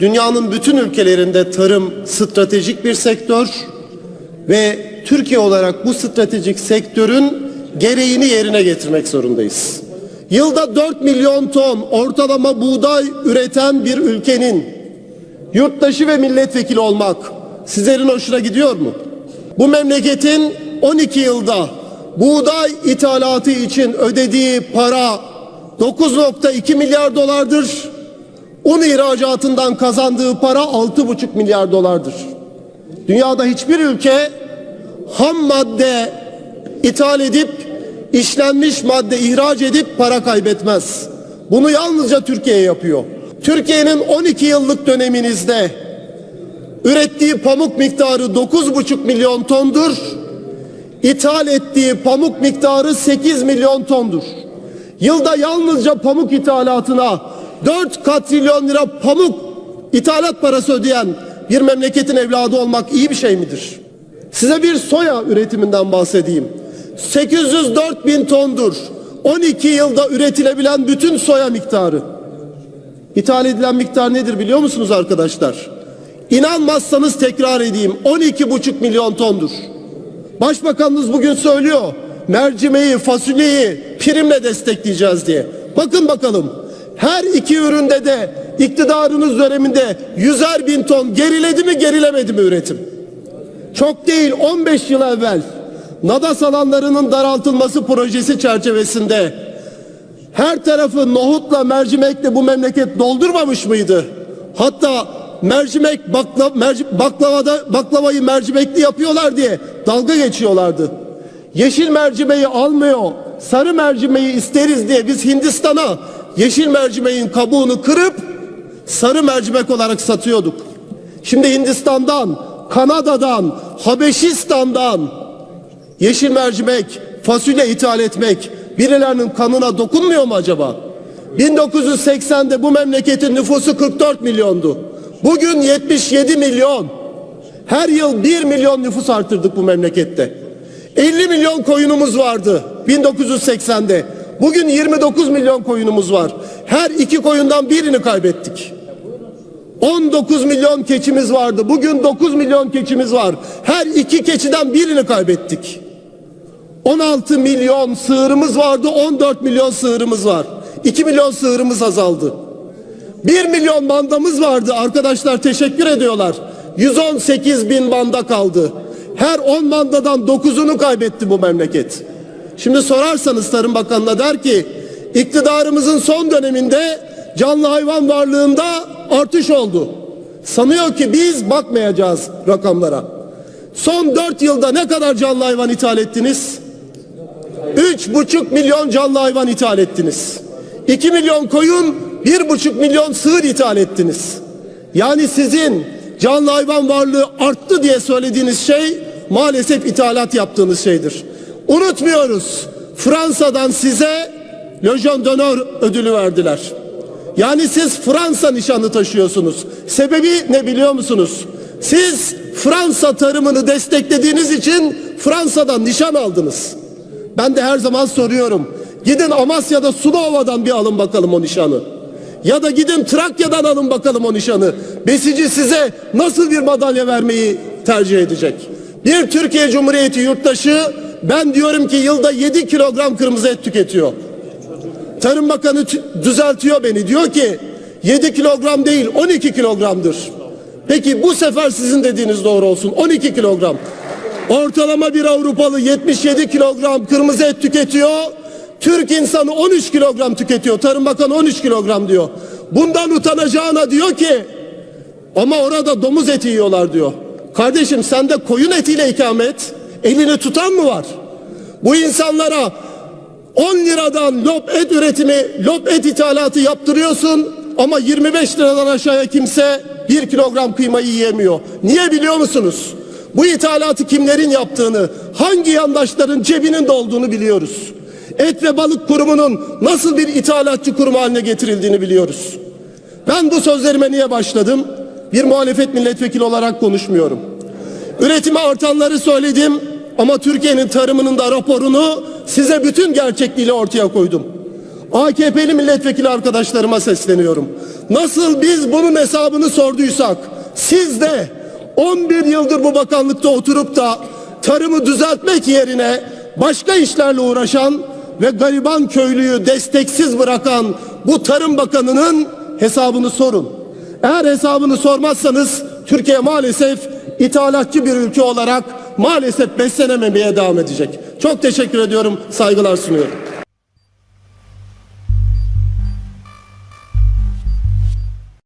Dünyanın bütün ülkelerinde tarım stratejik bir sektör ve Türkiye olarak bu stratejik sektörün gereğini yerine getirmek zorundayız. Yılda 4 milyon ton ortalama buğday üreten bir ülkenin yurttaşı ve milletvekili olmak sizlerin hoşuna gidiyor mu? Bu memleketin 12 yılda buğday ithalatı için ödediği para 9.2 milyar dolardır. Un ihracatından kazandığı para 6,5 milyar dolardır. Dünyada hiçbir ülke ham madde ithal edip işlenmiş madde ihraç edip para kaybetmez. Bunu yalnızca Türkiye yapıyor. Türkiye'nin 12 yıllık döneminizde ürettiği pamuk miktarı 9,5 milyon tondur. İthal ettiği pamuk miktarı 8 milyon tondur. Yılda yalnızca pamuk ithalatına 4 katrilyon lira pamuk ithalat parası ödeyen bir memleketin evladı olmak iyi bir şey midir? Size bir soya üretiminden bahsedeyim. 804 bin tondur. 12 yılda üretilebilen bütün soya miktarı. İthal edilen miktar nedir biliyor musunuz arkadaşlar? İnanmazsanız tekrar edeyim. 12,5 milyon tondur. Başbakanınız bugün söylüyor. Mercimeği, fasulyeyi primle destekleyeceğiz diye. Bakın bakalım. Her iki üründe de iktidarınız döneminde yüzer bin ton geriledi mi gerilemedi mi üretim? Çok değil 15 yıl evvel Nadas alanlarının daraltılması projesi çerçevesinde her tarafı nohutla mercimekle bu memleket doldurmamış mıydı? Hatta mercimek bakla, merci, baklavada baklavayı mercimekli yapıyorlar diye dalga geçiyorlardı. Yeşil mercimeği almıyor, sarı mercimeği isteriz diye biz Hindistan'a yeşil mercimeğin kabuğunu kırıp sarı mercimek olarak satıyorduk. Şimdi Hindistan'dan, Kanada'dan, Habeşistan'dan yeşil mercimek, fasulye ithal etmek birilerinin kanına dokunmuyor mu acaba? 1980'de bu memleketin nüfusu 44 milyondu. Bugün 77 milyon. Her yıl 1 milyon nüfus artırdık bu memlekette. 50 milyon koyunumuz vardı 1980'de. Bugün 29 milyon koyunumuz var. Her iki koyundan birini kaybettik. 19 milyon keçimiz vardı. Bugün 9 milyon keçimiz var. Her iki keçiden birini kaybettik. 16 milyon sığırımız vardı. 14 milyon sığırımız var. 2 milyon sığırımız azaldı. 1 milyon mandamız vardı. Arkadaşlar teşekkür ediyorlar. 118 bin manda kaldı. Her 10 mandadan 9'unu kaybetti bu memleket. Şimdi sorarsanız Tarım Bakanı'na der ki iktidarımızın son döneminde canlı hayvan varlığında artış oldu. Sanıyor ki biz bakmayacağız rakamlara. Son 4 yılda ne kadar canlı hayvan ithal ettiniz? 3,5 milyon canlı hayvan ithal ettiniz. 2 milyon koyun, 1,5 milyon sığır ithal ettiniz. Yani sizin canlı hayvan varlığı arttı diye söylediğiniz şey maalesef ithalat yaptığınız şeydir. Unutmuyoruz. Fransa'dan size Legion d'honneur ödülü verdiler. Yani siz Fransa nişanı taşıyorsunuz. Sebebi ne biliyor musunuz? Siz Fransa tarımını desteklediğiniz için Fransa'dan nişan aldınız. Ben de her zaman soruyorum. Gidin Amasya'da Sulova'dan bir alın bakalım o nişanı. Ya da gidin Trakya'dan alın bakalım o nişanı. Besici size nasıl bir madalya vermeyi tercih edecek? Bir Türkiye Cumhuriyeti yurttaşı ben diyorum ki yılda 7 kilogram kırmızı et tüketiyor. Tarım Bakanı düzeltiyor beni. Diyor ki 7 kilogram değil 12 kilogramdır. Peki bu sefer sizin dediğiniz doğru olsun. 12 kilogram. Ortalama bir Avrupalı 77 kilogram kırmızı et tüketiyor. Türk insanı 13 kilogram tüketiyor. Tarım Bakanı 13 kilogram diyor. Bundan utanacağına diyor ki ama orada domuz eti yiyorlar diyor. Kardeşim sen de koyun etiyle ikamet. Elini tutan mı var? Bu insanlara 10 liradan lop et üretimi, lop et ithalatı yaptırıyorsun ama 25 liradan aşağıya kimse 1 kilogram kıymayı yiyemiyor. Niye biliyor musunuz? Bu ithalatı kimlerin yaptığını, hangi yandaşların cebinin dolduğunu biliyoruz. Et ve Balık Kurumu'nun nasıl bir ithalatçı kurum haline getirildiğini biliyoruz. Ben bu sözlerime niye başladım? Bir muhalefet milletvekili olarak konuşmuyorum. Üretimi artanları söyledim ama Türkiye'nin tarımının da raporunu size bütün gerçekliğiyle ortaya koydum. AKP'li milletvekili arkadaşlarıma sesleniyorum. Nasıl biz bunun hesabını sorduysak siz de 11 yıldır bu bakanlıkta oturup da tarımı düzeltmek yerine başka işlerle uğraşan ve gariban köylüyü desteksiz bırakan bu Tarım Bakanı'nın hesabını sorun. Eğer hesabını sormazsanız Türkiye maalesef ithalatçı bir ülke olarak maalesef beslenememeye devam edecek. Çok teşekkür ediyorum, saygılar sunuyorum.